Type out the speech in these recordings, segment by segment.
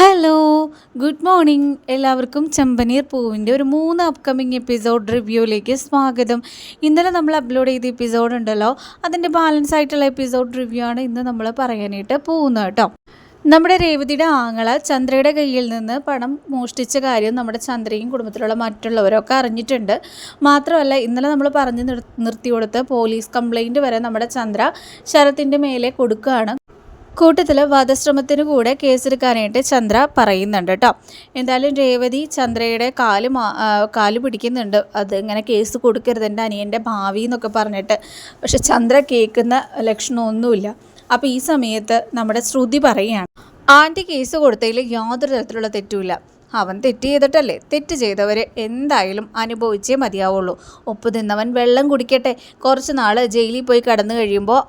Hello good morning എല്ലാവർക്കും ചെമ്പനീർ പൂവിന്റെ ഒരു മൂന്ന് അപ്കമിങ് എപ്പിസോഡ് റിവ്യൂയിലേക്ക് സ്വാഗതം. ഇന്നലെ നമ്മൾ അപ്ലോഡ് ചെയ്ത എപ്പിസോഡ് ഉണ്ടല്ലോ അതിന്റെ ബാലൻസ് ആയിട്ടുള്ള എപ്പിസോഡ് റിവ്യൂ ആണ് ഇന്ന് നമ്മൾ പറയാനായിട്ട് പോകുന്നത് കേട്ടോ. നമ്മുടെ രേവതിയുടെ ആങ്ങള ചന്ദ്രയുടെ കയ്യിൽ നിന്ന് പണം മോഷ്ടിച്ച കാര്യം നമ്മുടെ ചന്ദ്രയും കുടുംബത്തിലുള്ള മറ്റുള്ളവരൊക്കെ അറിഞ്ഞിട്ടുണ്ട്. മാത്രമല്ല ഇന്നലെ നമ്മൾ പറഞ്ഞ് നിർ നിർത്തി കൊടുത്ത് പോലീസ് കംപ്ലൈന്റ് വരെ നമ്മുടെ ചന്ദ്ര ശരത്തിന്റെ മേലെ കൊടുക്കുകയാണ്. കൂട്ടത്തിൽ വധശ്രമത്തിന് കൂടെ കേസെടുക്കാനായിട്ട് ചന്ദ്ര പറയുന്നുണ്ട് കേട്ടോ. എന്തായാലും രേവതി ചന്ദ്രയുടെ കാൽ കാൽ പിടിക്കുന്നുണ്ട്. അത് ഇങ്ങനെ കേസ് കൊടുക്കരുത് എന്റെ അനിയന്റെ ഭാവി എന്നൊക്കെ പറഞ്ഞിട്ട്. പക്ഷെ ചന്ദ്ര കേൾക്കുന്ന ലക്ഷണമൊന്നുമില്ല. അപ്പോൾ ഈ സമയത്ത് നമ്മുടെ ശ്രുതി പറയുകയാണ് ആന്റി കേസ് കൊടുത്തതിൽ യാതൊരു തരത്തിലുള്ള തെറ്റുമില്ല. അവൻ തെറ്റ് ചെയ്തിട്ടല്ലേ? തെറ്റ് ചെയ്തവർ എന്തായാലും അനുഭവിച്ചേ മതിയാവുള്ളൂ. ഒപ്പ് തിന്നവൻ വെള്ളം കുടിക്കട്ടെ. കുറച്ച് നാൾ ജയിലിൽ പോയി കടന്നു കഴിയുമ്പോൾ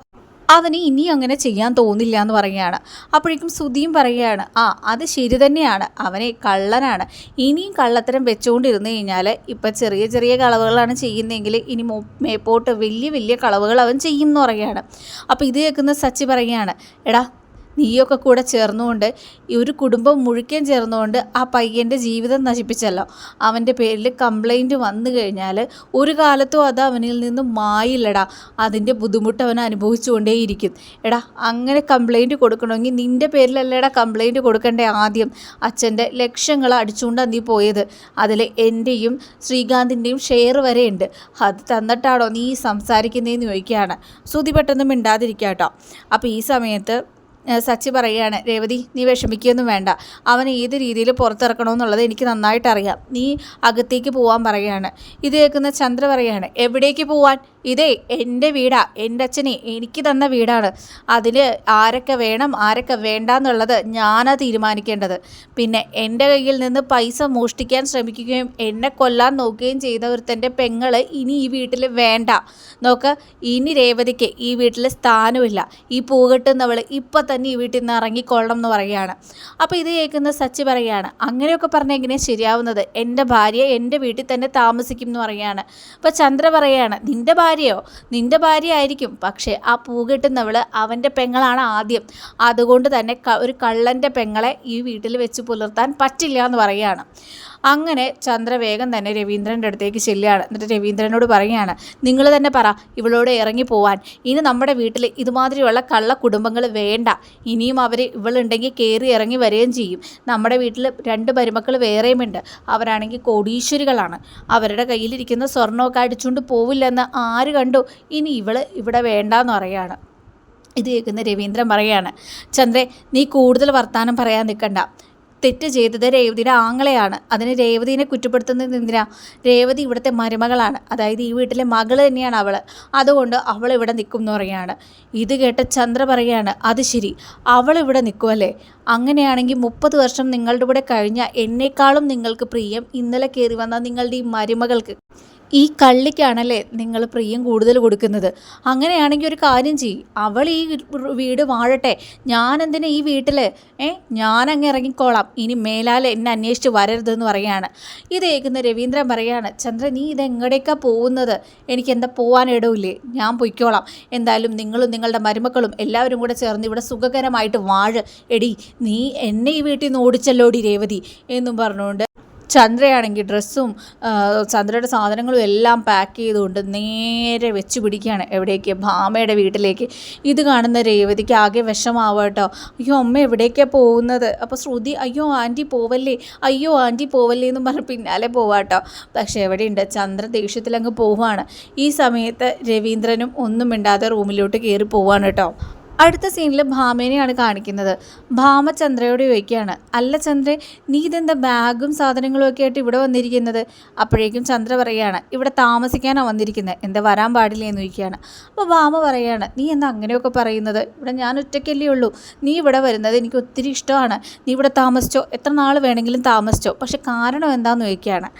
അവന് ഇനി അങ്ങനെ ചെയ്യാൻ തോന്നില്ല എന്ന് പറയുകയാണ്. അപ്പോഴേക്കും സുധിയും പറയുകയാണ് ആ അത് ശരി തന്നെയാണ്. അവനെ കള്ളനാണ്. ഇനിയും കള്ളത്തരം വെച്ചുകൊണ്ടിരുന്നു കഴിഞ്ഞാൽ ഇപ്പം ചെറിയ ചെറിയ കളവുകളാണ് ചെയ്യുന്നതെങ്കിൽ ഇനി മേപ്പോട്ട് വലിയ വലിയ കളവുകൾ അവൻ ചെയ്യും എന്ന് പറയുകയാണ്. അപ്പോൾ ഇത് കേൾക്കുന്ന സച്ചി പറയുകയാണ് എടാ നീയൊക്കെ കൂടെ ചേർന്നുകൊണ്ട് ഒരു കുടുംബം മുഴുക്കൻ ചേർന്നുകൊണ്ട് ആ പയ്യന്റെ ജീവിതം നശിപ്പിച്ചല്ലോ. അവന്റെ പേരിൽ കംപ്ലൈന്റ് വന്നു കഴിഞ്ഞാൽ ഒരു കാലത്തും അത് അവനിൽ നിന്ന് മായില്ലടാ. അതിന്റെ ബുദ്ധിമുട്ട് അവൻ അനുഭവിച്ചുകൊണ്ടേയിരിക്കും. എടാ അങ്ങനെ കംപ്ലൈന്റ് കൊടുക്കണമെങ്കിൽ നിന്റെ പേരിലല്ലേടാ കംപ്ലൈന്റ് കൊടുക്കണ്ടേ ആദ്യം? അച്ഛന്റെ ലക്ഷങ്ങൾ അടിച്ചുകൊണ്ടാണ് നീ പോയത്. അതിൽ എന്റെയും ശ്രീകാന്തിന്റെയും ഷെയർ വരെയുണ്ട് അത് തന്നിട്ടാണോ നീ സംസാരിക്കുന്നതെന്ന് ചോദിക്കുകയാണ്. ശ്രുതി പെട്ടെന്ന് മിണ്ടാതിരിക്കുക കേട്ടോ അപ്പോൾ ഈ സമയത്ത് സച്ചി പറയുകയാണ് രേവതി നീ വിഷമിക്കുകയൊന്നും വേണ്ട. അവൻ ഏത് രീതിയിൽ പുറത്തിറക്കണമെന്നുള്ളത് എനിക്ക് നന്നായിട്ട് അറിയാം നീ അകത്തേക്ക് പോകാൻ പറയുകയാണ്. ഇത് കേൾക്കുന്ന ചന്ദ്ര പറയുകയാണ് എവിടേക്ക് പോവാൻ? ഇതേ എന്റെ വീടാ. എന്റെ അച്ഛനെ. എനിക്ക് തന്ന വീടാണ്. അതിൽ ആരൊക്കെ വേണം ആരൊക്കെ വേണ്ട എന്നുള്ളത് ഞാനാ തീരുമാനിക്കേണ്ടത്. പിന്നെ എന്റെ കയ്യിൽ നിന്ന് പൈസ മോഷ്ടിക്കാൻ ശ്രമിക്കുകയും എന്നെ കൊല്ലാൻ നോക്കുകയും ചെയ്ത ഒരുത്തന്റെ പെങ്ങൾ ഇനി ഈ വീട്ടിൽ വേണ്ട. നോക്ക് ഇനി രേവതിക്ക് ഈ വീട്ടിൽ സ്ഥാനമില്ല. ഈ പൂകെട്ടുന്നവൾ ഇപ്പം തന്നെ ഈ വീട്ടിൽ നിന്ന് ഇറങ്ങിക്കൊള്ളണം എന്ന് പറയുകയാണ്. അപ്പോൾ ഇത് കേൾക്കുന്ന സച്ചി പറയുകയാണ് അങ്ങനെയൊക്കെ പറഞ്ഞാൽ എങ്ങനെയാണ് ശരിയാവുന്നത്? എന്റെ ഭാര്യ എന്റെ വീട്ടിൽ തന്നെ താമസിക്കും എന്ന് പറയുകയാണ്. അപ്പോൾ ചന്ദ്ര പറയുകയാണ് നിന്റെ ഭാര്യയോ? നിന്റെ ഭാര്യ ആയിരിക്കും. പക്ഷേ ആ പൂ കെട്ടുന്നവൾ അവന്റെ പെങ്ങളാണ് ആദ്യം. അതുകൊണ്ട് തന്നെ ഒരു കള്ളന്റെ പെങ്ങളെ ഈ വീട്ടിൽ വെച്ച് പുലർത്താൻ പറ്റില്ല എന്ന് പറയുകയാണ്. അങ്ങനെ ചന്ദ്ര വേഗം തന്നെ രവീന്ദ്രന്റെ അടുത്തേക്ക് ചെല്ലുകയാണ്. എന്നിട്ട് രവീന്ദ്രനോട് പറയുകയാണ് നിങ്ങൾ തന്നെ പറ ഇവളോട് ഇറങ്ങി പോവാൻ. ഇനി നമ്മുടെ വീട്ടിൽ ഇതുമാതിരിയുള്ള കള്ള കുടുംബങ്ങൾ വേണ്ട. ഇനിയും അവർ ഇവളുണ്ടെങ്കിൽ കയറി ഇറങ്ങി വരികയും ചെയ്യും. നമ്മുടെ വീട്ടിൽ രണ്ട് മരുമക്കൾ വേറെയുമുണ്ട്. അവരാണെങ്കിൽ കോടീശ്വരികളാണ്. അവരുടെ കയ്യിലിരിക്കുന്ന സ്വർണമൊക്കെ അടിച്ചുകൊണ്ട് പോവില്ലെന്ന് ആര് കണ്ടു? ഇനി ഇവൾ ഇവിടെ വേണ്ടാന്ന് പറയുകയാണ് ഇത് കേൾക്കുന്ന രവീന്ദ്രൻ പറയാണ് ചന്ദ്രേ നീ കൂടുതൽ വർത്തമാനം പറയാൻ നിൽക്കണ്ട. തെറ്റ് ചെയ്തത് രേവതിയുടെ ആങ്ങളെയാണ്. അതിന് രേവതിനെ കുറ്റപ്പെടുത്തുന്നത് എന്തിനാ? രേവതി ഇവിടുത്തെ മരുമകളാണ്. അതായത് ഈ വീട്ടിലെ മകൾ തന്നെയാണ് അവൾ അതുകൊണ്ട് അവൾ ഇവിടെ നിൽക്കും എന്ന് പറയുകയാണ്. ഇത് കേട്ട ചന്ദ്ര പറയുകയാണ് അത് ശരി അവൾ ഇവിടെ നിൽക്കുമല്ലേ അങ്ങനെയാണെങ്കിൽ മുപ്പത് വർഷം നിങ്ങളുടെ കൂടെ കഴിഞ്ഞ എന്നേക്കാളും നിങ്ങൾക്ക് പ്രിയം ഇന്നലെ കയറി വന്ന നിങ്ങളുടെ ഈ മരുമകൾക്ക്. ഈ കള്ളിക്കാണല്ലേ നിങ്ങൾ പ്രിയം കൂടുതൽ കൊടുക്കുന്നത്? അങ്ങനെയാണെങ്കിൽ ഒരു കാര്യം ചെയ്യും. അവൾ ഈ വീട് വാഴട്ടെ. ഞാൻ എന്തിനാ ഈ വീട്ടിൽ ഏ ഞാൻ അങ്ങ് ഇറങ്ങിക്കോളാം. ഇനി മേലാൽ എന്നെ അന്വേഷിച്ച് വരരുതെന്ന് പറയാണ് ഇത് കേൾക്കുന്ന രവീന്ദ്രൻ പറയാണ് ചന്ദ്ര നീ ഇത് എങ്ങടേക്കാ പോകുന്നത്? എനിക്ക് എന്താ പോകാൻ ഇടവില്ലേ ഞാൻ പൊയ്ക്കോളാം. എന്തായാലും നിങ്ങളും നിങ്ങളുടെ മരുമക്കളും എല്ലാവരും കൂടെ ചേർന്ന് ഇവിടെ സുഖകരമായിട്ട് വാഴ്. എടി നീ എന്നെ ഈ വീട്ടിൽ നിന്ന് ഓടിച്ചല്ലോടി രേവതി? എന്നും പറഞ്ഞുകൊണ്ട് ചന്ദ്രയാണെങ്കിൽ ഡ്രസ്സും ചന്ദ്രയുടെ സാധനങ്ങളും എല്ലാം പാക്ക് ചെയ്തുകൊണ്ട് നേരെ വെച്ച് പിടിക്കുകയാണ് എവിടേക്ക്? ഭാമയുടെ വീട്ടിലേക്ക്. ഇത് കാണുന്ന രേവതിക്ക് ആകെ വിഷമാവട്ടോ അയ്യോ അമ്മ എവിടേക്കാണ് പോകുന്നത്? അപ്പോൾ ശ്രുതി അയ്യോ ആന്റി പോവല്ലേ? അയ്യോ ആന്റി പോവല്ലേ എന്ന് പറഞ്ഞ് പിന്നാലെ പോവാട്ടോ പക്ഷേ എവിടെയുണ്ട്? ചന്ദ്ര ദേഷ്യത്തിലങ്ങ് പോവാണ്. ഈ സമയത്ത് രവീന്ദ്രനും ഒന്നും മിണ്ടാതെ റൂമിലോട്ട് കയറി പോവാണ് കേട്ടോ അടുത്ത സീനിൽ ഭാമേനെയാണ് കാണിക്കുന്നത്. ഭാമ ചന്ദ്രയോട് ചോദിക്കുകയാണ് അല്ല ചന്ദ്രേ നീ ഇതെന്താ ബാഗും സാധനങ്ങളും ഒക്കെ ആയിട്ട് ഇവിടെ വന്നിരിക്കുന്നത്? അപ്പോഴേക്കും ചന്ദ്ര പറയുകയാണ് ഇവിടെ താമസിക്കാനാണ് വന്നിരിക്കുന്നത് എന്താ വരാൻ പാടില്ല? എന്ന് ചോദിക്കുകയാണ്. അപ്പോൾ ഭാമ പറയുകയാണ് നീ എന്താ അങ്ങനെയൊക്കെ പറയുന്നത്? ഇവിടെ ഞാൻ ഒറ്റയ്ക്കല്ലേ ഉള്ളൂ. നീ ഇവിടെ വരുന്നത് എനിക്ക് ഒത്തിരി ഇഷ്ടമാണ്. നീ ഇവിടെ താമസിച്ചോ? എത്ര നാൾ വേണമെങ്കിലും താമസിച്ചോ? പക്ഷെ കാരണം എന്താണെന്ന് ചോദിക്കുകയാണ്.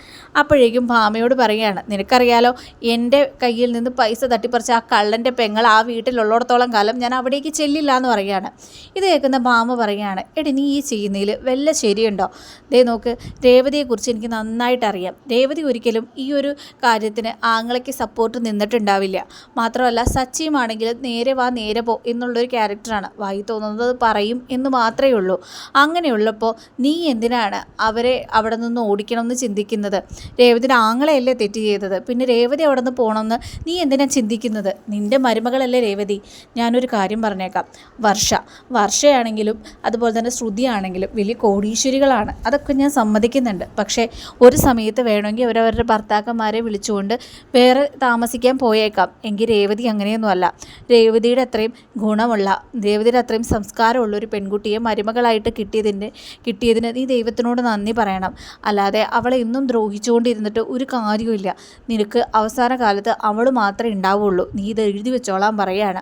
അപ്പോഴേക്കും ഭാമയോട് പറയുകയാണ് നിനക്കറിയാലോ എന്റെ കയ്യിൽ നിന്ന് പൈസ തട്ടിപ്പറിച്ച ആ കള്ളന്റെ പെങ്ങൾ ആ വീട്ടിലുള്ളിടത്തോളം കാലം ഞാൻ അവിടേക്ക് എനിക്ക് ചെല്ലില്ല എന്ന് പറയുകയാണ്. ഇത് കേൾക്കുന്ന ഭാമ പറയുകയാണ് എടി നീ ഈ ചെയ്യുന്നതിൽ വല്ല ശരിയുണ്ടോ? ദേ നോക്ക് രേവതിയെക്കുറിച്ച് എനിക്ക് നന്നായിട്ട് അറിയാം രേവതി ഒരിക്കലും ഈ ഒരു കാര്യത്തിന് ആങ്ങളയ്ക്ക് സപ്പോർട്ട് നിന്നിട്ടുണ്ടാവില്ല. മാത്രമല്ല സച്ചിയുമാണെങ്കിൽ നേരെ വാ നേരെ പോ എന്നുള്ളൊരു ക്യാരക്ടറാണ് വായി തോന്നുന്നത് പറയും എന്ന് മാത്രമേ ഉള്ളൂ. അങ്ങനെയുള്ളപ്പോൾ നീ എന്തിനാണ് അവരെ അവിടെ നിന്ന് ഓടിക്കണമെന്ന് ചിന്തിക്കുന്നത്? രേവതിയുടെ ആങ്ങളെയല്ലേ തെറ്റ് ചെയ്തത്? പിന്നെ രേവതി അവിടെ നിന്ന് പോകണമെന്ന് നീ എന്തിനാണ് ചിന്തിക്കുന്നത്? നിന്റെ മരുമകളല്ലേ രേവതി? ഞാനൊരു കാര്യം പറഞ്ഞേക്കാം. വർഷ. വർഷയാണെങ്കിലും അതുപോലെ തന്നെ ശ്രുതിയാണെങ്കിലും വലിയ കോടീശ്വരികളാണ്. അതൊക്കെ ഞാൻ സമ്മതിക്കുന്നുണ്ട്. പക്ഷേ ഒരു സമയത്ത് വേണമെങ്കിൽ അവരവരുടെ ഭർത്താക്കന്മാരെ വിളിച്ചുകൊണ്ട് വേറെ താമസിക്കാൻ പോയേക്കാം. എങ്കിൽ രേവതി അങ്ങനെയൊന്നുമല്ല. രേവതിയുടെ അത്രയും ഗുണമുള്ള രേവതിയുടെ അത്രയും സംസ്കാരമുള്ള ഒരു പെൺകുട്ടിയെ മരുമകളായിട്ട് കിട്ടിയതിന്റെ കിട്ടിയതിന് നീ ദൈവത്തിനോട് നന്ദി പറയണം. അല്ലാതെ അവളെ ഇന്നും ദ്രോഹിച്ചുകൊണ്ടിരുന്നിട്ട് ഒരു കാര്യമില്ല നിനക്ക് അവസാന കാലത്ത് അവൾ മാത്രമേ ഉണ്ടാവുള്ളൂ. നീ ഇത് എഴുതി വെച്ചോളാൻ പറയാണ്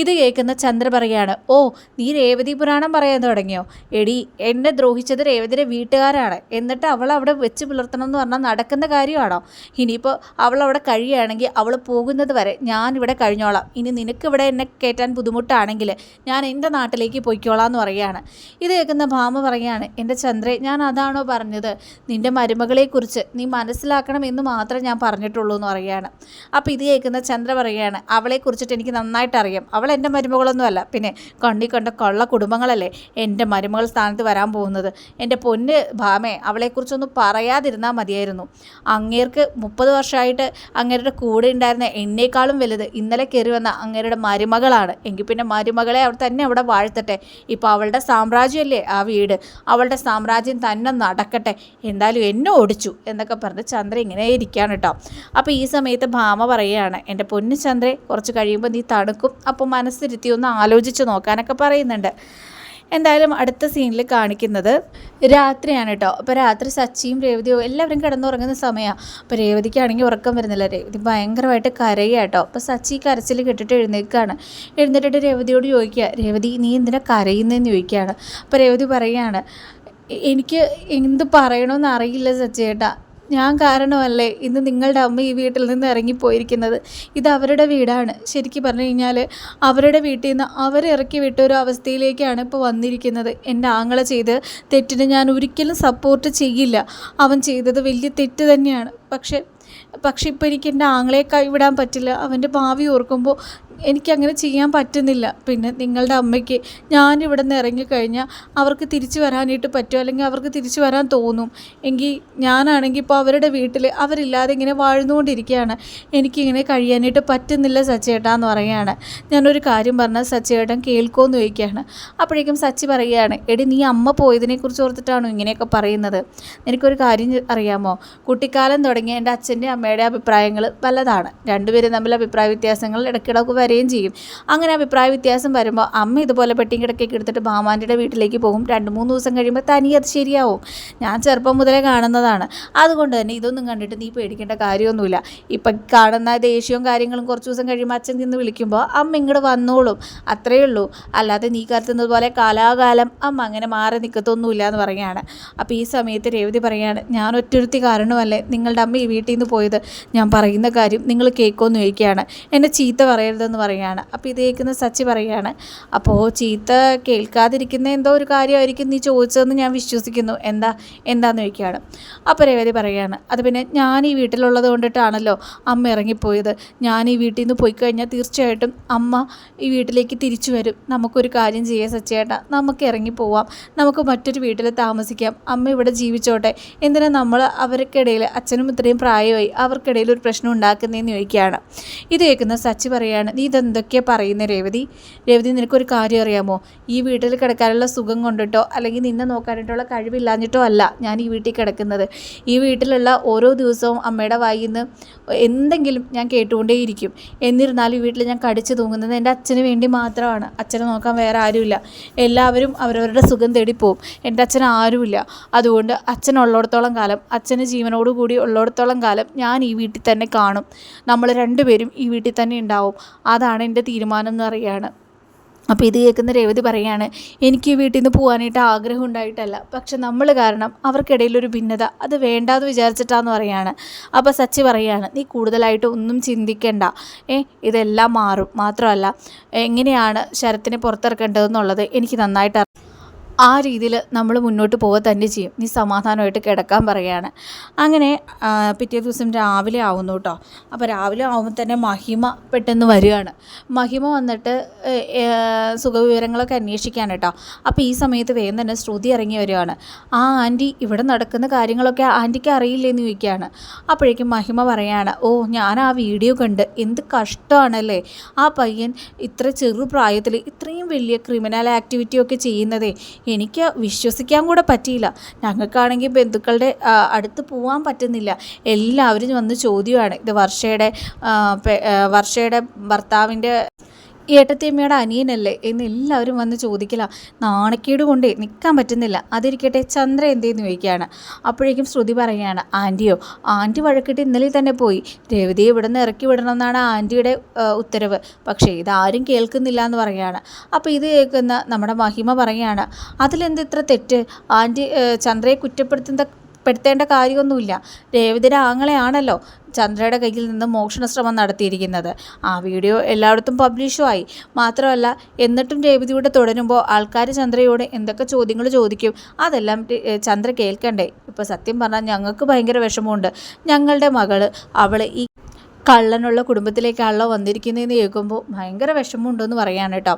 ഇത് കേൾക്കുന്ന ചന്ദ്ര പറയാണ് ഓ നീ രേവതി പുരാണം പറയാൻ തുടങ്ങിയോ? എടി എന്നെ ദ്രോഹിച്ചത് രേവതിയുടെ വീട്ടുകാരാണ്. എന്നിട്ട് അവൾ അവിടെ വെച്ച് പുലർത്തണം എന്ന് പറഞ്ഞാൽ നടക്കുന്ന കാര്യമാണോ? ഇനിയിപ്പോൾ അവൾ അവിടെ കഴിയുകയാണെങ്കിൽ അവൾ പോകുന്നത് വരെ ഞാൻ ഇവിടെ കഴിഞ്ഞോളാം. ഇനി നിനക്ക് ഇവിടെ എന്നെ കയറ്റാൻ ബുദ്ധിമുട്ടാണെങ്കിൽ ഞാൻ എന്റെ നാട്ടിലേക്ക് പൊയ്ക്കോളാം എന്ന് പറയുകയാണ്. ഇത് കേൾക്കുന്ന ഭാമ പറയുകയാണ് എന്റെ ചന്ദ്രേ ഞാൻ അതാണോ പറഞ്ഞത്? നിന്റെ മരുമകളെക്കുറിച്ച് നീ മനസ്സിലാക്കണം എന്ന് മാത്രം ഞാൻ പറഞ്ഞിട്ടുള്ളൂ എന്ന് പറയുകയാണ്. അപ്പോൾ ഇത് കേൾക്കുന്ന ചന്ദ്ര പറയുകയാണ് അവളെക്കുറിച്ചിട്ട് എനിക്ക് നന്നായിട്ട് അറിയാം അവൾ എന്റെ മരുമകളൊന്നുമല്ല പിന്നെ കണ്ണി കണ്ട കൊള്ള കുടുംബങ്ങളല്ലേ എന്റെ മരുമകൾ സ്ഥാനത്ത് വരാൻ പോകുന്നത്. എന്റെ പൊന്ന് ഭാമേ അവളെക്കുറിച്ചൊന്നും പറയാതിരുന്നാൽ മതിയായിരുന്നു. അങ്ങേർക്ക് മുപ്പത് വർഷമായിട്ട് അങ്ങേരുടെ കൂടെ ഉണ്ടായിരുന്ന എന്നേക്കാളും വലുത് ഇന്നലെ കയറി വന്ന അങ്ങേരുടെ മരുമകളാണ്. എങ്കിൽ പിന്നെ മരുമകളെ അവർ തന്നെ അവിടെ വാഴ്ത്തട്ടെ. ഇപ്പോൾ അവളുടെ സാമ്രാജ്യമല്ലേ ആ വീട്. അവളുടെ സാമ്രാജ്യം തന്നെ നടക്കട്ടെ. എന്തായാലും എന്നെ ഓടിച്ചു എന്നൊക്കെ പറഞ്ഞ് ചന്ദ്ര ഇങ്ങനെ ഇരിക്കുകയാണ് കേട്ടോ. അപ്പോൾ ഈ സമയത്ത് ഭാമ പറയുകയാണ് എന്റെ പൊന്നു ചന്ദ്രേ കുറച്ച് കഴിയുമ്പോൾ നീ തണുക്കും. അപ്പോൾ മനസ്സിരുത്തി ഒന്ന് ആലോചിച്ച് നോക്കാനൊക്കെ പറയുന്നുണ്ട്. എന്തായാലും അടുത്ത സീനിൽ കാണിക്കുന്നത് രാത്രിയാണ് കേട്ടോ. അപ്പോൾ രാത്രി സച്ചിയും രേവതിയും എല്ലാവരും കിടന്നുറങ്ങുന്ന സമയമാണ് അപ്പോൾ രേവതിക്കാണെങ്കിൽ ഉറക്കം വരുന്നില്ല. രേവതി ഭയങ്കരമായിട്ട് കരയുക കേട്ടോ. അപ്പോൾ സച്ചി കരച്ചിൽ കെട്ടിട്ട് എഴുന്നേൽക്കുകയാണ് എഴുന്നേറ്റിട്ട് രേവതിയോട് ചോദിക്കുക രേവതി നീ എന്തിനാ കരയുന്നതെന്ന് ചോദിക്കുകയാണ്. അപ്പോൾ രേവതി പറയുകയാണ് എനിക്ക് എന്ത് പറയണമെന്ന് അറിയില്ല സച്ചി സച്ചേട്ടാ ഞാൻ കാരണമല്ലേ ഇന്ന് നിങ്ങളുടെ അമ്മ ഈ വീട്ടിൽ നിന്ന് ഇറങ്ങിപ്പോയിരിക്കുന്നത്? ഇത് അവരുടെ വീടാണ്. ശരിക്കും പറഞ്ഞു കഴിഞ്ഞാൽ അവരുടെ വീട്ടിൽ നിന്ന് അവരിറക്കി വിട്ട ഒരു അവസ്ഥയിലേക്കാണ് ഇപ്പോൾ വന്നിരിക്കുന്നത്. എന്റെ ആങ്ങളെ ചെയ്ത് തെറ്റിന് ഞാൻ ഒരിക്കലും സപ്പോർട്ട് ചെയ്യില്ല. അവൻ ചെയ്തത് വലിയ തെറ്റ് തന്നെയാണ്. പക്ഷേ പക്ഷെ ഇപ്പോൾ എനിക്ക് എന്റെ ആങ്ങളെ കൈവിടാൻ പറ്റില്ല. അവന്റെ ഭാവി ഓർക്കുമ്പോൾ എനിക്കങ്ങനെ ചെയ്യാൻ പറ്റുന്നില്ല. പിന്നെ നിങ്ങളുടെ അമ്മയ്ക്ക് ഞാനിവിടെ നിന്ന് ഇറങ്ങിക്കഴിഞ്ഞാൽ അവർക്ക് തിരിച്ചു വരാനായിട്ട് പറ്റും. അല്ലെങ്കിൽ അവർക്ക് തിരിച്ചു വരാൻ തോന്നും. എങ്കിൽ ഞാനാണെങ്കിൽ ഇപ്പോൾ അവരുടെ വീട്ടിൽ അവരില്ലാതെ ഇങ്ങനെ വാഴ്ന്നുകൊണ്ടിരിക്കുകയാണ് എനിക്കിങ്ങനെ കഴിയാനായിട്ട് പറ്റുന്നില്ല സച്ചേട്ടാ എന്ന് പറയുകയാണ് ഞാനൊരു കാര്യം പറഞ്ഞാൽ സച്ചേട്ടൻ കേൾക്കുമെന്ന് ചോദിക്കുകയാണ് അപ്പോഴേക്കും സച്ചി പറയുകയാണ് എടി നീ അമ്മ പോയതിനെക്കുറിച്ച് ഓർത്തിട്ടാണോ ഇങ്ങനെയൊക്കെ പറയുന്നത്? എനിക്കൊരു കാര്യം അറിയാമോ? കുട്ടിക്കാലം തുടങ്ങിയ എന്റെ അച്ഛന്റെ അമ്മയുടെ അഭിപ്രായങ്ങൾ പലതാണ് രണ്ടുപേരും തമ്മിൽ അഭിപ്രായ വ്യത്യാസങ്ങൾ ഇടയ്ക്കിടയ്ക്ക് വരികയും ചെയ്യും. അങ്ങനെ അഭിപ്രായ വ്യത്യാസം വരുമ്പോൾ അമ്മ ഇതുപോലെ പെട്ടിയും കിടക്കൊക്കെ എടുത്തിട്ട് ഭാമാന്റെ വീട്ടിലേക്ക് പോകും. രണ്ട് മൂന്ന് ദിവസം കഴിയുമ്പോൾ തനിയെ അത് ശരിയാവും. ഞാൻ ചെറുപ്പം മുതലേ കാണുന്നതാണ്. അതുകൊണ്ട് തന്നെ ഇതൊന്നും കണ്ടിട്ട് നീ പേടിക്കേണ്ട കാര്യമൊന്നുമില്ല. ഇപ്പം കാണുന്ന ദേഷ്യവും കാര്യങ്ങളും കുറച്ച് ദിവസം കഴിയുമ്പോൾ അച്ഛൻ നിന്ന് വിളിക്കുമ്പോൾ അമ്മ ഇങ്ങോട്ട് വന്നോളും. അത്രയേ ഉള്ളൂ. അല്ലാതെ നീ കരുതുന്നത് പോലെ കാലാകാലം അമ്മ അങ്ങനെ മാറി നിൽക്കത്തൊന്നുമില്ല എന്ന് പറയുകയാണ്. അപ്പോൾ ഈ സമയത്ത് രേവതി പറയുകയാണ് ഞാൻ ഒറ്റൊരുത്തി കാരണമല്ലേ നിങ്ങളുടെ അമ്മ ഈ വീട്ടിൽ നിന്ന് പോയത്? ഞാൻ പറയുന്ന കാര്യം നിങ്ങൾ കേൾക്കുമെന്ന് ചോദിക്കുകയാണ്. എന്നെ ചീത്ത പറയരുതെന്ന് പറയുകയാണ്. അപ്പോൾ ഇത് കേൾക്കുന്ന സച്ചി പറയുകയാണ് അപ്പോൾ ചീത്ത കേൾക്കാതിരിക്കുന്ന എന്തോ ഒരു കാര്യമായിരിക്കും നീ ചോദിച്ചതെന്ന് ഞാൻ വിശ്വസിക്കുന്നു. എന്താ എന്താന്ന് ചോദിക്കുകയാണ്. അപ്പോൾ രേവതി പറയുകയാണ് അത് പിന്നെ ഞാൻ ഈ വീട്ടിലുള്ളത് കൊണ്ടിട്ടാണല്ലോ അമ്മ ഇറങ്ങിപ്പോയത്. ഞാൻ ഈ വീട്ടിൽ നിന്ന് പോയി കഴിഞ്ഞാൽ തീർച്ചയായിട്ടും അമ്മ ഈ വീട്ടിലേക്ക് തിരിച്ചു വരും. നമുക്കൊരു കാര്യം ചെയ്യാം സച്ചേട്ടാ നമുക്ക് ഇറങ്ങിപ്പോവാം. നമുക്ക് മറ്റൊരു വീട്ടിൽ താമസിക്കാം. അമ്മ ഇവിടെ ജീവിച്ചോട്ടെ. എന്തിനാ നമ്മൾ അവർക്കിടയിൽ അച്ഛനും ഇത്രയും പ്രായമായി അവർക്കിടയിൽ ഒരു പ്രശ്നം ഉണ്ടാക്കുന്നതെന്ന് ചോദിക്കുകയാണ്. ഇത് കേൾക്കുന്ന സച്ചി പറയുകയാണ് ഇതെന്തൊക്കെയാണ് പറയുന്നത് രേവതി രേവതി നിനക്കൊരു കാര്യം അറിയാമോ? ഈ വീട്ടിൽ കിടക്കാനുള്ള സുഖം കൊണ്ടിട്ടോ അല്ലെങ്കിൽ നിന്നെ നോക്കാനായിട്ടുള്ള കഴിവില്ലാഞ്ഞിട്ടോ അല്ല ഞാൻ ഈ വീട്ടിൽ കിടക്കുന്നത്. ഈ വീട്ടിലുള്ള ഓരോ ദിവസവും അമ്മയുടെ വായിൽ നിന്ന് എന്തെങ്കിലും ഞാൻ കേട്ടുകൊണ്ടേയിരിക്കും. എന്നിരുന്നാലും ഈ വീട്ടിൽ ഞാൻ കടിച്ചു തൂങ്ങുന്നത് എന്റെ അച്ഛന് വേണ്ടി മാത്രമാണ്. അച്ഛനെ നോക്കാൻ വേറെ ആരുമില്ല. എല്ലാവരും അവരവരുടെ സുഖം തേടിപ്പോവും പോവും. എന്റെ അച്ഛൻ ആരുമില്ല. അതുകൊണ്ട് അച്ഛൻ ഉള്ളിടത്തോളം കാലം അച്ഛന് ജീവനോടുകൂടി ഉള്ളിടത്തോളം കാലം ഞാൻ ഈ വീട്ടിൽ തന്നെ കാണും. നമ്മൾ രണ്ടുപേരും ഈ വീട്ടിൽ തന്നെ ഉണ്ടാവും. അതാണ് എന്റെ തീരുമാനം എന്ന് പറയുകയാണ് അപ്പോൾ ഇത് കേൾക്കുന്ന രേവതി പറയുകയാണ് എനിക്ക് വീട്ടിൽ നിന്ന് പോകാനായിട്ട് ആഗ്രഹം ഉണ്ടായിട്ടല്ല. പക്ഷെ നമ്മൾ കാരണം അവർക്കിടയിലൊരു ഭിന്നത. അത് വേണ്ടാന്ന് വിചാരിച്ചിട്ടാന്ന് പറയുകയാണ് അപ്പോൾ സച്ചി പറയുകയാണ് നീ കൂടുതലായിട്ട് ഒന്നും ചിന്തിക്കണ്ട. ഏ ഇതെല്ലാം മാറും. മാത്രമല്ല എങ്ങനെയാണ് ശരത്തിനെ പുറത്തിറക്കേണ്ടതെന്നുള്ളത് എനിക്ക് നന്നായിട്ട് ആ രീതിയിൽ നമ്മൾ മുന്നോട്ട് പോവുക തന്നെ ചെയ്യും. നീ സമാധാനമായിട്ട് കിടക്കാൻ പറയുകയാണ്. അങ്ങനെ പിറ്റേ ദിവസം രാവിലെ ആവുന്നു കേട്ടോ അപ്പോൾ രാവിലെ ആവുമ്പോൾ തന്നെ മഹിമ പെട്ടെന്ന് വരികയാണ്. മഹിമ വന്നിട്ട് സുഖവിവരങ്ങളൊക്കെ അന്വേഷിക്കാൻ കേട്ടോ അപ്പോൾ ഈ സമയത്ത് വേഗം തന്നെ ശ്രുതി ഇറങ്ങി വരികയാണ്. ആ ആന്റി ഇവിടെ നടക്കുന്ന കാര്യങ്ങളൊക്കെ ആന്റിക്ക് അറിയില്ലേന്ന് ചോദിക്കുകയാണ്. അപ്പോഴേക്കും മഹിമ പറയാണ് ഓ ഞാൻ ആ വീഡിയോ കണ്ട് എന്ത് കഷ്ടമാണല്ലേ? ആ പയ്യൻ ഇത്ര ചെറു പ്രായത്തിൽ ഇത്രയും വലിയ ക്രിമിനൽ ആക്ടിവിറ്റിയൊക്കെ ചെയ്യുന്നതേ എനിക്ക് വിശ്വസിക്കാൻ കൂടെ പറ്റിയില്ല. ഞങ്ങൾക്കാണെങ്കിൽ ബന്ധുക്കളുടെ അടുത്ത് പോകാൻ പറ്റുന്നില്ല. എല്ലാവരും വന്ന് ചോദ്യമാണ്. ഇത് വർഷയുടെ വർഷയുടെ ഭർത്താവിന്റെ ഏട്ടത്തിയമ്മയുടെ അനിയനല്ലേ എന്ന് എല്ലാവരും വന്ന് ചോദിക്കില്ല നാണക്കേട് കൊണ്ടേ നിൽക്കാൻ പറ്റുന്നില്ല. അതിരിക്കട്ടെ ചന്ദ്ര എന്തേന്ന് ചോദിക്കുകയാണ്. അപ്പോഴേക്കും ശ്രുതി പറയുകയാണ് ആന്റിയോ ആന്റി വഴക്കിട്ട് ഇന്നലെ തന്നെ പോയി. രേവതിയെ ഇവിടെ നിന്ന് ഇറക്കി വിടണമെന്നാണ് ആന്റിയുടെ ഉത്തരവ്. പക്ഷേ ഇതാരും കേൾക്കുന്നില്ല എന്ന് പറയുകയാണ്. അപ്പോൾ ഇത് കേൾക്കുന്ന നമ്മുടെ മഹിമ പറയുകയാണ് അതിലെന്ത് ഇത്ര തെറ്റ്? ആന്റി ചന്ദ്രയെ കുറ്റപ്പെടുത്തുന്ന പെടുത്തേണ്ട കാര്യമൊന്നുമില്ല. രേവതിയുടെ ആങ്ങളെയാണല്ലോ ചന്ദ്രയുടെ കയ്യിൽ നിന്ന് മോഷണ ശ്രമം നടത്തിയിരിക്കുന്നത്. ആ വീഡിയോ എല്ലായിടത്തും പബ്ലിഷും ആയി മാത്രമല്ല എന്നിട്ടും രേവതിയുടെ തുടരുമ്പോൾ ആൾക്കാർ ചന്ദ്രയോട് എന്തൊക്കെ ചോദ്യങ്ങൾ ചോദിക്കും? അതെല്ലാം ചന്ദ്ര കേൾക്കണ്ടേ? ഇപ്പോൾ സത്യം പറഞ്ഞാൽ ഞങ്ങൾക്ക് ഭയങ്കര വിഷമമുണ്ട്. ഞങ്ങളുടെ മകൾ അവൾ ഈ കള്ളനുള്ള കുടുംബത്തിലേക്കാണല്ലോ വന്നിരിക്കുന്നതെന്ന് കേൾക്കുമ്പോൾ ഭയങ്കര വിഷമമുണ്ടെന്ന് പറയാണ് കേട്ടോ.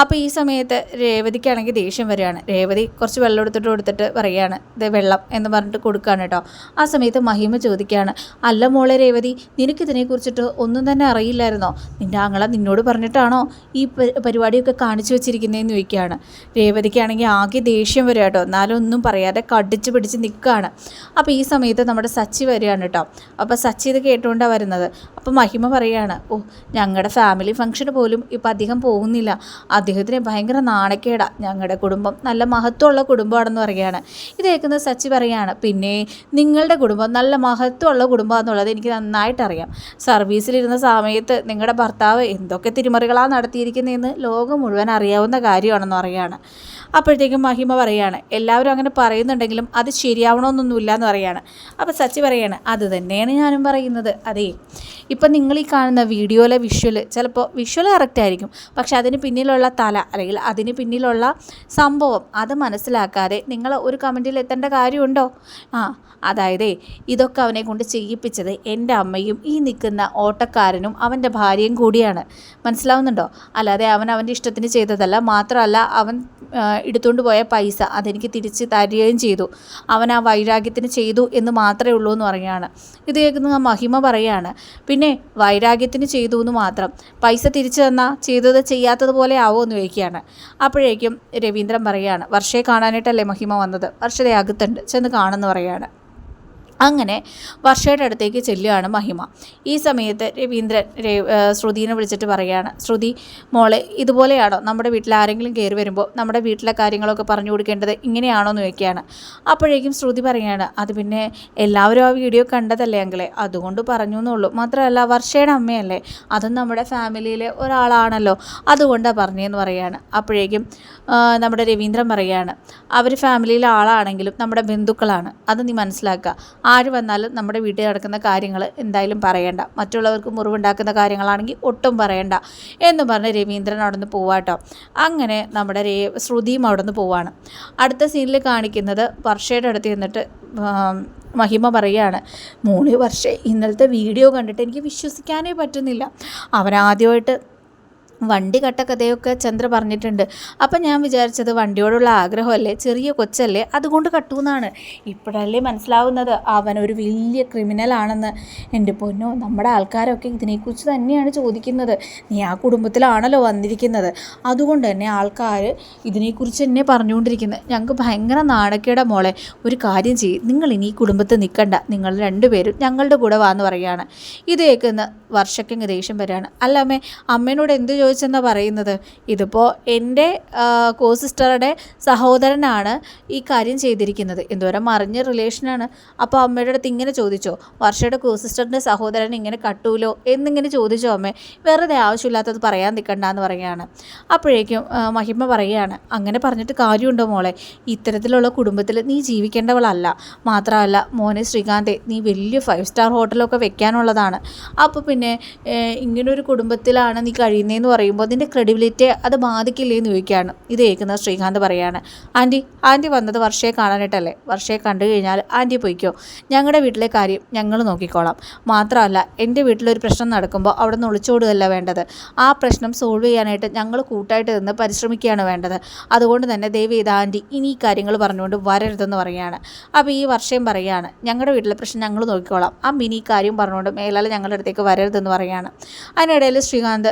അപ്പോൾ ഈ സമയത്ത് രേവതിക്കാണെങ്കിൽ ദേഷ്യം വരികയാണ്. രേവതി കുറച്ച് വെള്ളം എടുത്തിട്ട് കൊടുത്തിട്ട് പറയുകയാണ് ഇത് വെള്ളം എന്ന് പറഞ്ഞിട്ട് കൊടുക്കുകയാണ് കേട്ടോ. ആ സമയത്ത് മഹിമ ചോദിക്കുകയാണ് അല്ല മോളെ രേവതി നിനക്കിതിനെക്കുറിച്ചിട്ട് ഒന്നും തന്നെ അറിയില്ലായിരുന്നോ? നിന്റെ ആങ്ങള നിന്നോട് പറഞ്ഞിട്ടാണോ ഈ പരിപാടിയൊക്കെ കാണിച്ചു വെച്ചിരിക്കുന്നതെന്ന് ചോദിക്കുകയാണ്. രേവതിക്കാണെങ്കിൽ ആകെ ദേഷ്യം വരിക കേട്ടോ. എന്നാലും ഒന്നും പറയാതെ കടിച്ച് പിടിച്ച് നിൽക്കുകയാണ്. അപ്പോൾ ഈ സമയത്ത് നമ്മുടെ സച്ചി വരികയാണ് കേട്ടോ. അപ്പോൾ സച്ചി ഇത് കേട്ടുകൊണ്ടാണ് വരുന്നത്. അപ്പോൾ മഹിമ പറയുകയാണ് ഓ ഞങ്ങളുടെ ഫാമിലി ഫംഗ്ഷന് പോലും ഇപ്പം അധികം പോകുന്നില്ല. അദ്ദേഹത്തിന് ഭയങ്കര നാണക്കേടാ ഞങ്ങളുടെ കുടുംബം. നല്ല മഹത്വമുള്ള കുടുംബമാണെന്ന് പറയുകയാണ്. ഇത് കേൾക്കുന്ന സച്ചി പറയുകയാണ് പിന്നെ നിങ്ങളുടെ കുടുംബം നല്ല മഹത്വമുള്ള കുടുംബമാണെന്നുള്ളത് എനിക്ക് നന്നായിട്ടറിയാം. സർവീസിലിരുന്ന സമയത്ത് നിങ്ങളുടെ ഭർത്താവ് എന്തൊക്കെ തിരിമറികളാണ് നടത്തിയിരിക്കുന്നതെന്ന് ലോകം മുഴുവൻ അറിയാവുന്ന കാര്യമാണെന്ന് പറയുകയാണ്. അപ്പോഴത്തേക്കും മഹിമ പറയുകയാണ് എല്ലാവരും അങ്ങനെ പറയുന്നുണ്ടെങ്കിലും അത് ശരിയാവണമെന്നൊന്നുമില്ല എന്ന് പറയുകയാണ് അപ്പോൾ സച്ചി പറയാണ് അത് തന്നെയാണ് ഞാനും പറയുന്നത്. അതേ ഇപ്പം നിങ്ങൾ ഈ കാണുന്ന വീഡിയോയിലെ വിഷ്വൽ ചിലപ്പോൾ വിഷ്വൽ കറക്റ്റ് ആയിരിക്കും പക്ഷെ അതിന് പിന്നിലുള്ള തല അല്ലെങ്കിൽ അതിന് പിന്നിലുള്ള സംഭവം അത് മനസ്സിലാക്കാതെ നിങ്ങൾ ഒരു കമന്റിൽ എത്തേണ്ട കാര്യമുണ്ടോ? ആ അതായത് ഇതൊക്കെ അവനെ കൊണ്ട് ചെയ്യിപ്പിച്ചത് എന്റെ അമ്മയും ഈ നിൽക്കുന്ന ഓട്ടക്കാരനും അവന്റെ ഭാര്യയും കൂടിയാണ്. മനസ്സിലാവുന്നുണ്ടോ? അല്ലാതെ അവൻ അവന്റെ ഇഷ്ടത്തിന് ചെയ്തതല്ല മാത്രമല്ല അവൻ എടുത്തുകൊണ്ട് പോയ പൈസ അതെനിക്ക് തിരിച്ച് തരികയും ചെയ്തു. അവൻ ആ വൈരാഗ്യത്തിന് ചെയ്തു എന്ന് മാത്രമേ ഉള്ളൂ എന്ന് പറയുകയാണ്. ഇത് കേൾക്കുന്ന മഹിമ പറയുകയാണ് പിന്നെ വൈരാഗ്യത്തിന് ചെയ്തു എന്ന് മാത്രം. പൈസ തിരിച്ചു തന്നാൽ ചെയ്തത് ചെയ്യാത്തത് പോലെ എന്ന് ചോദിക്കുകയാണ്. അപ്പോഴേക്കും രവീന്ദ്രൻ പറയുകയാണ് വർഷയെ കാണാനായിട്ടല്ലേ മഹിമ വന്നത്? വർഷത്തെ അകത്തുണ്ട് ചെന്ന് കാണുമെന്ന് പറയുകയാണ്. അങ്ങനെ വർഷയുടെ അടുത്തേക്ക് ചെല്ലുകയാണ് മഹിമ. ഈ സമയത്ത് രവീന്ദ്രൻ ശ്രുതിനെ വിളിച്ചിട്ട് പറയുകയാണ് ശ്രുതി മോളെ ഇതുപോലെയാണോ? നമ്മുടെ വീട്ടിൽ ആരെങ്കിലും കയറി വരുമ്പോൾ നമ്മുടെ വീട്ടിലെ കാര്യങ്ങളൊക്കെ പറഞ്ഞു കൊടുക്കേണ്ടത് ഇങ്ങനെയാണോ എന്ന് ചോദിക്കുകയാണ്. അപ്പോഴേക്കും ശ്രുതി പറയുകയാണ് അത് പിന്നെ എല്ലാവരും ആ വീഡിയോ കണ്ടതല്ലേ അങ്കിളെ? അതുകൊണ്ട് പറഞ്ഞു എന്നുള്ളൂ. മാത്രമല്ല വർഷയുടെ അമ്മയല്ലേ? അതും നമ്മുടെ ഫാമിലിയിലെ ഒരാളാണല്ലോ. അതുകൊണ്ടാണ് പറഞ്ഞതെന്ന് പറയുകയാണ്. അപ്പോഴേക്കും നമ്മുടെ രവീന്ദ്രൻ പറയുകയാണ് അവർ ഫാമിലിയിലെ ആളാണെങ്കിലും നമ്മുടെ ബന്ധുക്കളാണ്. അത് നീ മനസ്സിലാക്കുക. ആര് വന്നാലും നമ്മുടെ വീട്ടിൽ നടക്കുന്ന കാര്യങ്ങൾ എന്തായാലും പറയണ്ട. മറ്റുള്ളവർക്ക് മുറിവുണ്ടാക്കുന്ന കാര്യങ്ങളാണെങ്കിൽ ഒട്ടും പറയണ്ട എന്ന് പറഞ്ഞ് രവീന്ദ്രൻ അവിടെ നിന്ന് പോവാട്ടോ അങ്ങനെ നമ്മുടെ രേ ശ്രുതിയും അവിടെ നിന്ന് പോവാണ്. അടുത്ത സീനിൽ കാണിക്കുന്നത് വർഷയുടെ അടുത്ത് ചെന്നിട്ട് മഹിമ പറയുകയാണ് മോളി വർഷേ ഇന്നലത്തെ വീഡിയോ കണ്ടിട്ട് എനിക്ക് വിശ്വസിക്കാനേ പറ്റുന്നില്ല. അവനാദ്യമായിട്ട് വണ്ടി കട്ട കഥയൊക്കെ ചന്ദ്ര പറഞ്ഞിട്ടുണ്ട്. അപ്പം ഞാൻ വിചാരിച്ചത് വണ്ടിയോടുള്ള ആഗ്രഹമല്ലേ? ചെറിയ കൊച്ചല്ലേ? അതുകൊണ്ട് കട്ടൂന്നാണ്. ഇപ്പോഴല്ലേ മനസ്സിലാവുന്നത് അവൻ ഒരു വലിയ ക്രിമിനലാണെന്ന് എന്റെ പൊന്നോ നമ്മുടെ ആൾക്കാരൊക്കെ ഇതിനെക്കുറിച്ച് തന്നെയാണ് ചോദിക്കുന്നത്. നീ ആ കുടുംബത്തിലാണല്ലോ വന്നിരിക്കുന്നത്. അതുകൊണ്ട് തന്നെ ആൾക്കാർ ഇതിനെക്കുറിച്ച് തന്നെ പറഞ്ഞുകൊണ്ടിരിക്കുന്നത് ഞങ്ങൾക്ക് ഭയങ്കര നാണക്കേടെ മോളെ. ഒരു കാര്യം ചെയ്യും. നിങ്ങൾ ഇനി ഈ കുടുംബത്തിൽ നിൽക്കണ്ട നിങ്ങൾ രണ്ടുപേരും ഞങ്ങളുടെ കൂടെ വാന്ന് പറയുകയാണ്. ഇത് കേൾക്കുന്ന വർഷക്കെങ്ങ് ദേഷ്യം വരികയാണ് അല്ല അമ്മേ അമ്മേനോട് എന്ത് ചോദിച്ചു ചോദിച്ചെന്നാണ് പറയുന്നത്. ഇതിപ്പോൾ എന്റെ കോ സിസ്റ്ററുടെ സഹോദരനാണ് ഈ കാര്യം ചെയ്തിരിക്കുന്നത്. എന്തോരം മറിഞ്ഞ റിലേഷനാണ് അപ്പോൾ അമ്മയുടെ അടുത്ത് ഇങ്ങനെ ചോദിച്ചോ വർഷയുടെ കോ സിസ്റ്ററിന്റെ സഹോദരൻ ഇങ്ങനെ കട്ടൂലോ എന്നിങ്ങനെ ചോദിച്ചോ അമ്മേ? വെറുതെ ആവശ്യമില്ലാത്തത് പറയാൻ നിൽക്കണ്ട എന്ന് പറയുകയാണ്. അപ്പോഴേക്കും മഹിമ പറയുകയാണ് അങ്ങനെ പറഞ്ഞിട്ട് കാര്യമുണ്ടോ മോളെ? ഇത്തരത്തിലുള്ള കുടുംബത്തിൽ നീ ജീവിക്കേണ്ടവളല്ല. മാത്രമല്ല മോനെ ശ്രീകാന്തെ നീ വലിയ ഫൈവ് സ്റ്റാർ ഹോട്ടലൊക്കെ വെക്കാനുള്ളതാണ്. അപ്പോൾ പിന്നെ ഇങ്ങനൊരു കുടുംബത്തിലാണ് നീ കഴിയുന്നതെന്ന് പറയുമ്പോൾ അതിന്റെ ക്രെഡിബിലിറ്റി അത് ബാധിക്കില്ലേ എന്ന് ചോദിക്കുകയാണ്. ഇത് കേൾക്കുന്ന ശ്രീകാന്ത് പറയാണ് ആന്റി ആന്റി വന്നത് വർഷയെ കാണാനായിട്ടല്ലേ? വർഷയെ കണ്ടു കഴിഞ്ഞാൽ ആന്റി പൊയ്ക്കോ. ഞങ്ങളുടെ വീട്ടിലെ കാര്യം ഞങ്ങൾ നോക്കിക്കോളാം. മാത്രമല്ല എന്റെ വീട്ടിലൊരു പ്രശ്നം നടക്കുമ്പോൾ അവിടെ നിന്ന് ഒളിച്ചോടുകയല്ല വേണ്ടത്. ആ പ്രശ്നം സോൾവ് ചെയ്യാനായിട്ട് ഞങ്ങൾ കൂട്ടായിട്ട് നിന്ന് പരിശ്രമിക്കുകയാണ് വേണ്ടത്. അതുകൊണ്ട് തന്നെ ദയവ് ചെയ്ത് ആന്റി ഇനി ഈ കാര്യങ്ങൾ പറഞ്ഞുകൊണ്ട് വരരുതെന്ന് പറയുകയാണ്. അപ്പോൾ ഈ വർഷയും പറയുകയാണ് ഞങ്ങളുടെ വീട്ടിലെ പ്രശ്നം ഞങ്ങൾ നോക്കിക്കോളാം. ആ മിനി കാര്യം പറഞ്ഞുകൊണ്ട് മേലാൽ ഞങ്ങളുടെ അടുത്തേക്ക് വരരുതെന്ന് പറയുകയാണ്. അതിനിടയിൽ ശ്രീകാന്ത്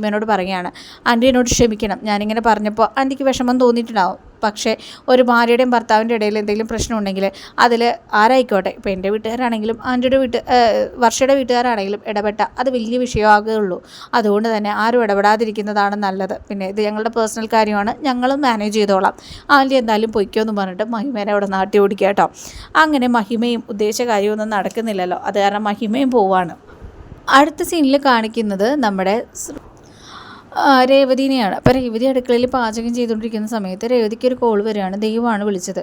മഹിമേനോട് പറയുകയാണ് ആന്റി എന്നോട് ക്ഷമിക്കണം. ഞാനിങ്ങനെ പറഞ്ഞപ്പോൾ ആന്റിക്ക് വിഷമം തോന്നിയിട്ടുണ്ടാവും. പക്ഷേ ഒരു ഭാര്യയുടെയും ഭർത്താവിന്റെ ഇടയിൽ എന്തെങ്കിലും പ്രശ്നം ഉണ്ടെങ്കിൽ അതിൽ ആരായിക്കോട്ടെ? ഇപ്പോൾ എന്റെ വീട്ടുകാരാണെങ്കിലും ആന്റിയുടെ വീട്ട് വർഷയുടെ വീട്ടുകാരാണെങ്കിലും ഇടപെട്ട അത് വലിയ വിഷയമാകുകയുള്ളൂ. അതുകൊണ്ട് തന്നെ ആരും ഇടപെടാതിരിക്കുന്നതാണ് നല്ലത്. പിന്നെ ഇത് ഞങ്ങളുടെ പേഴ്സണൽ കാര്യമാണ്. ഞങ്ങളും മാനേജ് ചെയ്തോളാം. ആന്റി എന്തായാലും പൊയ്ക്കോ എന്ന് പറഞ്ഞിട്ട് മഹിമേനെ അവിടെ നാട്ടി ഓടിക്കുക കേട്ടോ. അങ്ങനെ മഹിമയും ഉദ്ദേശിച്ച കാര്യമൊന്നും നടക്കുന്നില്ലല്ലോ. അത് കാരണം മഹിമയും പോവാണ്. അടുത്ത സീനിൽ കാണിക്കുന്നത് നമ്മുടെ രേവതിനെയാണ്. അപ്പോൾ രേവതി അടുക്കളയിൽ പാചകം ചെയ്തുകൊണ്ടിരിക്കുന്ന സമയത്ത് രേവതിക്ക് ഒരു കോൾ വരികയാണ്. ദൈവമാണ് വിളിച്ചത്.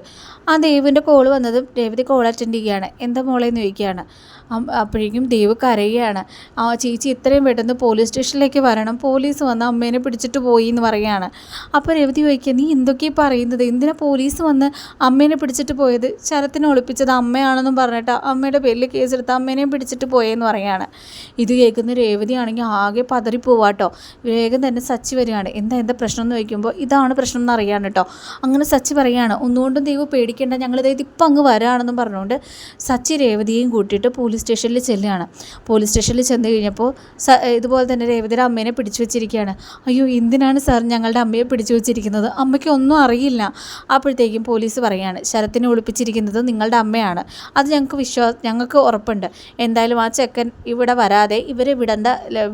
ആ ദൈവിന്റെ കോൾ വന്നതും രേവതി കോൾ അറ്റൻഡ് ചെയ്യുകയാണ്. എന്താ മോളെ എന്ന് ചോദിക്കുകയാണ്. അപ്പോഴേക്കും ദേവ് കരയുകയാണ്. ആ ചേച്ചി ഇത്രയും പെട്ടെന്ന് പോലീസ് സ്റ്റേഷനിലേക്ക് വരണം. പോലീസ് വന്ന് അമ്മേനെ പിടിച്ചിട്ട് പോയി എന്ന് പറയുകയാണ്. അപ്പോൾ രവതി ചോദിക്കുക നീ എന്തൊക്കെയാണ് പറയുന്നത്? എന്തിനാ പോലീസ് വന്ന് അമ്മേനെ പിടിച്ചിട്ട് പോയത്? ശരത്തിനെ ഒളിപ്പിച്ചത് അമ്മയാണെന്നും പറഞ്ഞിട്ട് അമ്മയുടെ പേരിൽ കേസെടുത്ത് അമ്മേനെയും പിടിച്ചിട്ട് പോയെന്ന് പറയുകയാണ്. ഇത് കേൾക്കുന്ന രേവതി ആണെങ്കിൽ ആകെ പതറിപ്പോവാട്ടോ. വേഗം തന്നെ സച്ചി വരികയാണ്. എന്താ എന്താ പ്രശ്നം? എന്ന് ചോദിക്കുമ്പോൾ ഇതാണ് പ്രശ്നം എന്ന് അറിയാണ് കേട്ടോ അങ്ങനെ സച്ചി പറയുകയാണ്. ഒന്നുകൊണ്ടും ദൈവം പേടിക്കേണ്ട. ഞങ്ങളിതായത് ഇപ്പം അങ്ങ് വരാണെന്നും പറഞ്ഞുകൊണ്ട് സച്ചി രേവതിയെയും കൂട്ടിയിട്ട് പോലീസ് സ്റ്റേഷനിൽ ചെല്ലുകയാണ്. പോലീസ് സ്റ്റേഷനിൽ ചെന്ന് കഴിഞ്ഞപ്പോൾ ഇതുപോലെ തന്നെ രേവതിയുടെ അമ്മേനെ പിടിച്ചു വെച്ചിരിക്കുകയാണ്. അയ്യോ എന്തിനാണ് സാർ ഞങ്ങളുടെ അമ്മയെ പിടിച്ചു വെച്ചിരിക്കുന്നത്? അമ്മയ്ക്ക് ഒന്നും അറിയില്ല. അപ്പോഴത്തേക്കും പോലീസ് പറയുകയാണ് ശരത്തിനെ ഒളിപ്പിച്ചിരിക്കുന്നത് നിങ്ങളുടെ അമ്മയാണ്. അത് ഞങ്ങൾക്ക് വിശ്വാസം ഞങ്ങൾക്ക് ഉറപ്പുണ്ട്. എന്തായാലും ആ ചെക്കൻ ഇവിടെ വരാതെ ഇവരെ വിടേണ്ട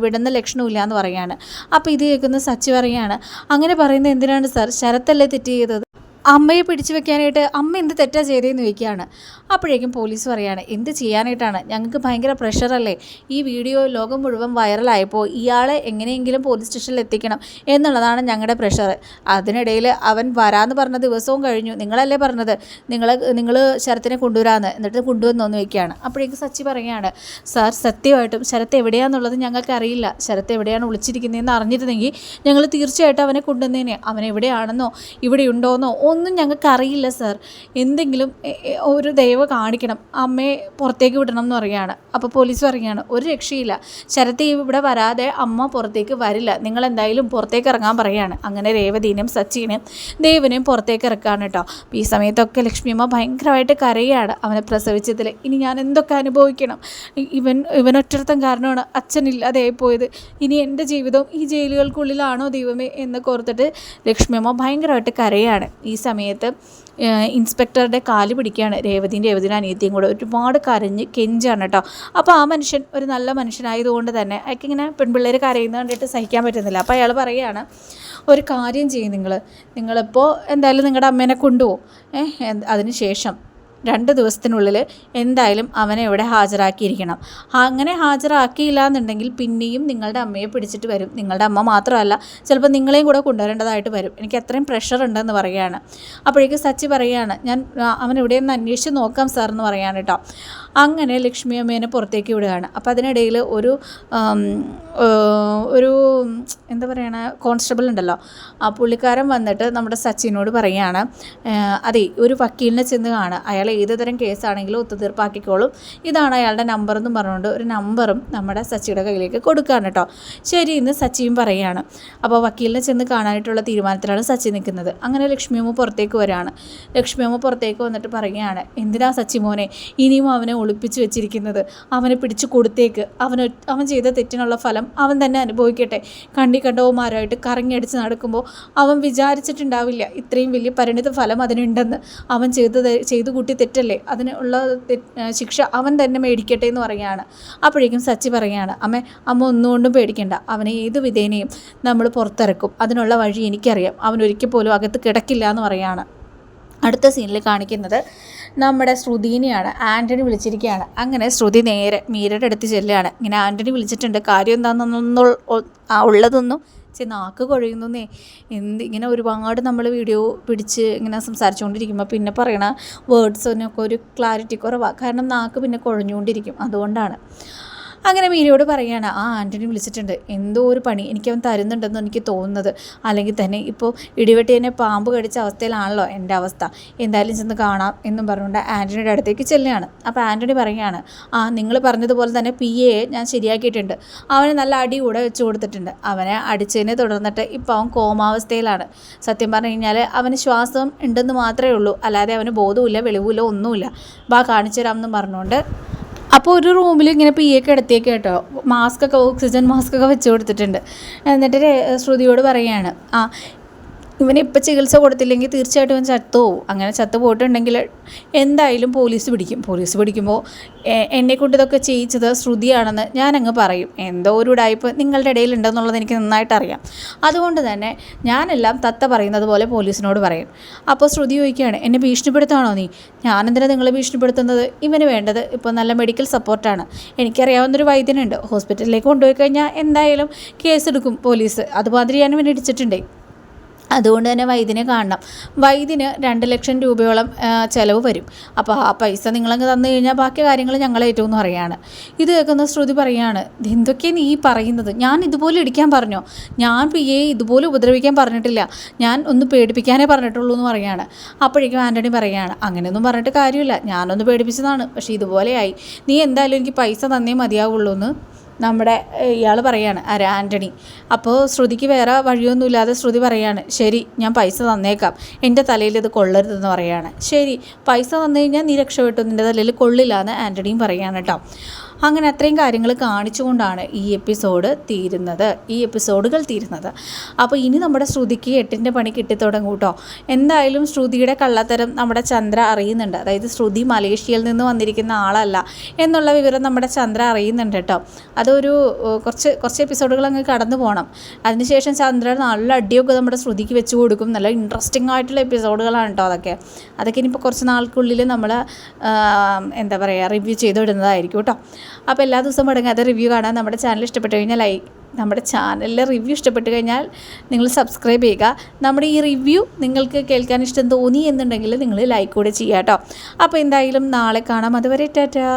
വിടുന്ന ലക്ഷണമില്ല എന്ന് പറയുകയാണ്. അപ്പോൾ ഇത് കേൾക്കുന്ന സച്ചി പറയുകയാണ് അങ്ങനെ പറയുന്നത് എന്തിനാണ് സാർ? ശരത്തല്ലേ തെറ്റ് ചെയ്തത്? അമ്മയെ പിടിച്ചു വെക്കാനായിട്ട് അമ്മ എന്ത് തെറ്റാ ചെയ്തതെന്ന് ചോദിക്കുകയാണ്. അപ്പോഴേക്കും പോലീസ് പറയാണ് എന്ത് ചെയ്യാനായിട്ടാണ്? ഞങ്ങൾക്ക് ഭയങ്കര പ്രഷറല്ലേ? ഈ വീഡിയോ ലോകം മുഴുവൻ വൈറലായപ്പോൾ ഇയാളെ എങ്ങനെയെങ്കിലും പോലീസ് സ്റ്റേഷനിൽ എത്തിക്കണം എന്നുള്ളതാണ് ഞങ്ങളുടെ പ്രഷർ. അതിനിടയിൽ അവൻ വരാമെന്ന് പറഞ്ഞ ദിവസവും കഴിഞ്ഞു. നിങ്ങളല്ലേ പറഞ്ഞത്? നിങ്ങൾ നിങ്ങൾ ശരത്തിനെ കൊണ്ടുവരാമെന്ന് എന്നിട്ട് കൊണ്ടുവന്നോന്ന് വയ്ക്കുകയാണ് അപ്പോഴേക്കും സച്ചി പറയുകയാണ് സാർ സത്യമായിട്ടും ശരത്ത് എവിടെയാണെന്നുള്ളത് ഞങ്ങൾക്ക് അറിയില്ല ശരത്ത് എവിടെയാണ് വിളിച്ചിരിക്കുന്നതെന്ന് അറിഞ്ഞിരുന്നെങ്കിൽ ഞങ്ങൾ തീർച്ചയായിട്ടും അവനെ കൊണ്ടുവന്നേനെ. അവൻ എവിടെയാണെന്നോ ഇവിടെ ഉണ്ടോയെന്നോ ഒന്നും ഞങ്ങൾക്ക് അറിയില്ല സർ എന്തെങ്കിലും ഒരു ദയവ് കാണിക്കണം. അമ്മയെ പുറത്തേക്ക് വിടണം എന്ന് പറയുകയാണ്. അപ്പോൾ പോലീസ് പറയുകയാണ് ഒരു രക്ഷയില്ല. ശരത്ത് ഇവിടെ വരാതെ അമ്മ പുറത്തേക്ക് വരില്ല. നിങ്ങൾ എന്തായാലും പുറത്തേക്ക് ഇറങ്ങാൻ പറയുകയാണ്. അങ്ങനെ രേവതിനെയും സച്ചിനെയും ദേവനെയും പുറത്തേക്ക് ഇറക്കുകയാണ് കേട്ടോ. അപ്പോൾ ഈ സമയത്തൊക്കെ ലക്ഷ്മിയമ്മ ഭയങ്കരമായിട്ട് കരയാണ് അവനെ പ്രസവിച്ചതിൽ ഇനി ഞാൻ എന്തൊക്കെ അനുഭവിക്കണം? ഇവൻ ഇവനൊറ്റർത്ഥം കാരണമാണ് അച്ഛനില്ലാതെ പോയത്. ഇനി എന്റെ ജീവിതം ഈ ജയിലുകൾക്കുള്ളിലാണോ ദൈവമേ എന്ന് കോർത്തിട്ട് ലക്ഷ്മിയമ്മ ഭയങ്കരമായിട്ട് കരയാണ്. ഈ സമയത്ത് ഇൻസ്പെക്ടറുടെ കാൽ പിടിക്കുകയാണ് രേവതിയും രേവതിയുടെ അനിയത്തിയും കൂടെ. ഒരുപാട് കരഞ്ഞ് കെഞ്ചാണ് കേട്ടോ. അപ്പോൾ ആ മനുഷ്യൻ ഒരു നല്ല മനുഷ്യനായതുകൊണ്ട് തന്നെ അയാൾക്ക് ഇങ്ങനെ പെൺപിള്ളേർ കരയുന്നത് കണ്ടിട്ട് സഹിക്കാൻ പറ്റുന്നില്ല. അപ്പോൾ അയാൾ പറയുകയാണ് ഒരു കാര്യം ചെയ്യും നിങ്ങൾ നിങ്ങളിപ്പോൾ എന്തായാലും നിങ്ങളുടെ അമ്മേനെ കൊണ്ടുപോകും. ഏഹ് അതിന് ശേഷം രണ്ട് ദിവസത്തിനുള്ളിൽ എന്തായാലും അവനെ ഇവിടെ ഹാജരാക്കിയിരിക്കണം. അങ്ങനെ ഹാജരാക്കിയില്ല എന്നുണ്ടെങ്കിൽ പിന്നെയും നിങ്ങളുടെ അമ്മയെ പിടിച്ചിട്ട് വരും. നിങ്ങളുടെ അമ്മ മാത്രമല്ല ചിലപ്പോൾ നിങ്ങളെയും കൂടെ കൊണ്ടുവരേണ്ടതായിട്ട് വരും. എനിക്ക് അത്രയും പ്രഷർ ഉണ്ടെന്ന് പറയുകയാണ്. അപ്പോഴേക്ക് സച്ചി പറയുകയാണ് ഞാൻ അവൻ ഇവിടെ ഒന്ന് അന്വേഷിച്ച് നോക്കാം സാർ എന്ന് പറയാണ് കേട്ടോ അങ്ങനെ ലക്ഷ്മി അമ്മേനെ പുറത്തേക്ക് വിടുകയാണ്. അപ്പോൾ അതിനിടയിൽ ഒരു ഒരു എന്താ പറയണ കോൺസ്റ്റബിൾ ഉണ്ടല്ലോ. ആ പുള്ളിക്കാരൻ വന്നിട്ട് നമ്മുടെ സച്ചിനോട് പറയുകയാണ് അതെ ഒരു വക്കീലിനെ ചെന്ന് കാണുക. അയാൾ ഏത് തരം കേസാണെങ്കിലും ഒത്തുതീർപ്പാക്കിക്കോളും. ഇതാണ് അയാളുടെ നമ്പർ എന്ന് പറഞ്ഞുകൊണ്ട് ഒരു നമ്പറും നമ്മുടെ സച്ചിയുടെ കയ്യിലേക്ക് കൊടുക്കുകയാണ് കേട്ടോ. ശരി എന്ന് സച്ചിയും പറയുകയാണ് അപ്പോൾ വക്കീലിനെ ചെന്ന് കാണാനായിട്ടുള്ള തീരുമാനത്തിലാണ് സച്ചി നിൽക്കുന്നത്. അങ്ങനെ ലക്ഷ്മിയമ്മ പുറത്തേക്ക് വരികയാണ് ലക്ഷ്മിയമ്മ പുറത്തേക്ക് വന്നിട്ട് പറയുകയാണ് എന്തിനാ സച്ചി മോനെ ഇനിയും അവനെ ഒളിപ്പിച്ച് വെച്ചിരിക്കുന്നത്? അവനെ പിടിച്ചു കൊടുത്തേക്ക്. അവൻ അവൻ ചെയ്ത തെറ്റിനുള്ള ഫലം അവൻ തന്നെ അനുഭവിക്കട്ടെ. കണ്ടി കണ്ടവുമാരായിട്ട് കറങ്ങിയടിച്ച് നടക്കുമ്പോൾ അവൻ വിചാരിച്ചിട്ടുണ്ടാവില്ല ഇത്രയും വലിയ പരിണിത ഫലം അതിനുണ്ടെന്ന്. അവൻ ചെയ്ത് ചെയ്തു കൂട്ടി തെറ്റല്ലേ? അതിന് ഉള്ള ശിക്ഷ അവൻ തന്നെ മേടിക്കട്ടെ എന്ന് പറയുകയാണ്. അപ്പോഴേക്കും സച്ചി പറയുകയാണ് അമ്മ അമ്മ ഒന്നുകൊണ്ടും പേടിക്കേണ്ട. അവനെ ഏത് വിധേനയും നമ്മൾ പുറത്തിറക്കും. അതിനുള്ള വഴി എനിക്കറിയാം. അവൻ ഒരിക്കൽ പോലും അകത്ത് കിടക്കില്ല എന്ന് പറയുകയാണ്. അടുത്ത സീനിൽ കാണിക്കുന്നത് നമ്മുടെ ശ്രുതിനെയാണ്. ആന്റണി വിളിച്ചിരിക്കുകയാണ്. അങ്ങനെ ശ്രുതി നേരെ മീരയുടെ അടുത്ത് ചെല്ലുകയാണ്. ഇങ്ങനെ ആന്റണി വിളിച്ചിട്ടുണ്ട്. കാര്യം എന്താണെന്നൊന്നും ഉള്ളതൊന്നും ചെ നാക്ക് കുഴയുന്നേ എന്ത് ഇങ്ങനെ ഒരുപാട് നമ്മൾ വീഡിയോ പിടിച്ച് ഇങ്ങനെ സംസാരിച്ചുകൊണ്ടിരിക്കുമ്പോൾ പിന്നെ പറയണ വേർഡ്സിനൊക്കെ ഒരു ക്ലാരിറ്റി കുറവാണ് കാരണം നാക്ക് പിന്നെ കുഴഞ്ഞുകൊണ്ടിരിക്കും. അതുകൊണ്ടാണ്. അങ്ങനെ മീരയോട് പറയുകയാണ് ആ ആന്റണി വിളിച്ചിട്ടുണ്ട്. എന്തോ ഒരു പണി എനിക്ക് അവൻ തരുന്നുണ്ടെന്ന് എനിക്ക് തോന്നുന്നത്. അല്ലെങ്കിൽ തന്നെ ഇപ്പോൾ ഇടിവെട്ടി എന്നെ പാമ്പ് കടിച്ച അവസ്ഥയിലാണല്ലോ എന്റെ അവസ്ഥ. എന്തായാലും ചെന്ന് കാണാം എന്നും പറഞ്ഞുകൊണ്ട് ആന്റണിയുടെ അടുത്തേക്ക് ചെല്ലുകയാണ്. അപ്പോൾ ആന്റണി പറയുകയാണ് ആ നിങ്ങൾ പറഞ്ഞതുപോലെ തന്നെ പി എ ഞാൻ ശരിയാക്കിയിട്ടുണ്ട്. അവന് നല്ല അടി കൂടെ വെച്ച് കൊടുത്തിട്ടുണ്ട്. അവനെ അടിച്ചതിനെ തുടർന്നിട്ട് ഇപ്പോൾ അവൻ കോമാവസ്ഥയിലാണ്. സത്യം പറഞ്ഞു കഴിഞ്ഞാൽ അവന് ശ്വാസം ഉണ്ടെന്ന് മാത്രമേ ഉള്ളൂ. അല്ലാതെ അവന് ബോധവുമില്ല വെളിവുമില്ല ഒന്നുമില്ല. ബാ കാണിച്ചു തരാമെന്ന് പറഞ്ഞുകൊണ്ട് അപ്പോൾ ഒരു റൂമിൽ ഇങ്ങനെ പി എ കിടത്തിയൊക്കെ കേട്ടോ. മാസ്കൊക്കെ ഓക്സിജൻ മാസ്ക് ഒക്കെ വെച്ച് കൊടുത്തിട്ടുണ്ട്. എന്നിട്ട് ശ്രുതിയോട് പറയുകയാണ് ആ ഇവന് ഇപ്പം ചികിത്സ കൊടുത്തില്ലെങ്കിൽ തീർച്ചയായിട്ടും ഇവൻ ചത്തു അങ്ങനെ ചത്തു പോയിട്ടുണ്ടെങ്കിൽ എന്തായാലും പോലീസ് പിടിക്കും. പോലീസ് പിടിക്കുമ്പോൾ എന്നെ കൊണ്ട് ഇതൊക്കെ ചെയ്യിച്ചത് ശ്രുതിയാണെന്ന് ഞാനങ്ങ് പറയും. എന്തോ ഒരു ഉടായ്പ് നിങ്ങളുടെ ഇടയിൽ ഉണ്ടെന്നുള്ളത് എനിക്ക് നന്നായിട്ട് അറിയാം. അതുകൊണ്ട് തന്നെ ഞാനെല്ലാം തത്ത പറയുന്നത് പോലെ പോലീസിനോട് പറയും. അപ്പോൾ ശ്രുതി ചോദിക്കുകയാണ് എന്നെ ഭീഷണിപ്പെടുത്തുകയാണോ നീ? ഞാനെന്തിനാണ് നിങ്ങളെ ഭീഷണിപ്പെടുത്തുന്നത്? ഇവന് വേണ്ടത് ഇപ്പോൾ നല്ല മെഡിക്കൽ സപ്പോർട്ടാണ് എനിക്കറിയാവുന്നൊരു വൈദ്യനുണ്ട്. ഹോസ്പിറ്റലിലേക്ക് കൊണ്ടുപോയി കഴിഞ്ഞാൽ എന്തായാലും കേസെടുക്കും പോലീസ്. അതുമാതിരി ഞാൻ ഇവനെ ഇടിച്ചിട്ടുണ്ടേ. അതുകൊണ്ട് തന്നെ വൈദ്യനെ കാണണം. വൈദ്യന് രണ്ട് ലക്ഷം രൂപയോളം ചിലവ് വരും. അപ്പോൾ ആ പൈസ നിങ്ങളങ്ങ് തന്നു കഴിഞ്ഞാൽ ബാക്കി കാര്യങ്ങൾ ഞങ്ങൾ ഏറ്റവും എന്ന് ഇത് കേൾക്കുന്ന ശ്രുതി പറയാണ് എന്തൊക്കെയാണ് നീ പറയുന്നത്? ഞാൻ ഇതുപോലെ ഇടിക്കാൻ പറഞ്ഞോ? ഞാൻ പി എ ഇതുപോലെ ഉപദ്രവിക്കാൻ പറഞ്ഞിട്ടില്ല. ഞാൻ ഒന്ന് പേടിപ്പിക്കാനേ പറഞ്ഞിട്ടുള്ളൂ എന്ന് പറയാണ്. അപ്പോഴേക്കും ആന്റണി പറയാണ് അങ്ങനെയൊന്നും പറഞ്ഞിട്ട് കാര്യമില്ല. ഞാനൊന്ന് പേടിപ്പിച്ചതാണ്. പക്ഷേ ഇതുപോലെയായി. നീ എന്തായാലും എനിക്ക് പൈസ തന്നേ മതിയാവുള്ളൂ എന്ന് നമ്മുടെ ഇയാൾ പറയാണ് അര ആന്റണി അപ്പോൾ ശ്രുതിക്ക് വേറെ വഴിയൊന്നുമില്ലാതെ ശ്രുതി പറയാണ് ശരി ഞാൻ പൈസ തന്നേക്കാം. എന്റെ തലയിൽ ഇത് കൊള്ളരുതെന്ന് പറയാണ്. ശരി പൈസ തന്നു കഴിഞ്ഞാൽ നീ രക്ഷപ്പെട്ടു നിന്റെ തലയിൽ കൊള്ളില്ല എന്ന് ആന്റണിയും പറയാണ് കേട്ടോ. അങ്ങനെ അത്രയും കാര്യങ്ങൾ കാണിച്ചുകൊണ്ടാണ് ഈ എപ്പിസോഡ് തീരുന്നത്. ഈ എപ്പിസോഡുകൾ തീരുന്നത്. അപ്പോൾ ഇനി നമ്മുടെ ശ്രുതിക്ക് എട്ടിന്റെ പണി കിട്ടിത്തുടങ്ങും കേട്ടോ. എന്തായാലും ശ്രുതിയുടെ കള്ളത്തരം നമ്മുടെ ചന്ദ്ര അറിയുന്നുണ്ട്. അതായത് ശ്രുതി മലേഷ്യയിൽ നിന്ന് വന്നിരിക്കുന്ന ആളല്ല എന്നുള്ള വിവരം നമ്മുടെ ചന്ദ്ര അറിയുന്നുണ്ട് കേട്ടോ. അതൊരു കുറച്ച് കുറച്ച് എപ്പിസോഡുകൾ അങ്ങ് കടന്നു പോകണം. അതിനുശേഷം ചന്ദ്ര നല്ല അടിയൊക്കെ നമ്മുടെ ശ്രുതിക്ക് വെച്ച് കൊടുക്കും. നല്ല ഇൻട്രസ്റ്റിംഗ് ആയിട്ടുള്ള എപ്പിസോഡുകളാണ് കേട്ടോ അതൊക്കെ. അതൊക്കെ ഇനിയിപ്പോൾ കുറച്ച് നാൾക്കുള്ളിൽ നമ്മൾ എന്താ പറയുക റിവ്യൂ ചെയ്തു ചെയ്തിടുന്നതായിരിക്കും കേട്ടോ. അപ്പോൾ എല്ലാ ദിവസവും മുടങ്ങാതെ റിവ്യൂ കാണാൻ നമ്മുടെ ചാനൽ ഇഷ്ടപ്പെട്ടു കഴിഞ്ഞാൽ ലൈക്ക് നമ്മുടെ ചാനലിലെ റിവ്യൂ ഇഷ്ടപ്പെട്ട് കഴിഞ്ഞാൽ നിങ്ങൾ സബ്സ്ക്രൈബ് ചെയ്യുക. നമ്മുടെ ഈ റിവ്യൂ നിങ്ങൾക്ക് കേൾക്കാൻ ഇഷ്ടം തോന്നി എന്നുണ്ടെങ്കിൽ നിങ്ങൾ ലൈക്ക് കൂടെ ചെയ്യാം കേട്ടോ അപ്പോൾ എന്തായാലും നാളെ കാണാം. അതുവരെ ടാറ്റാ.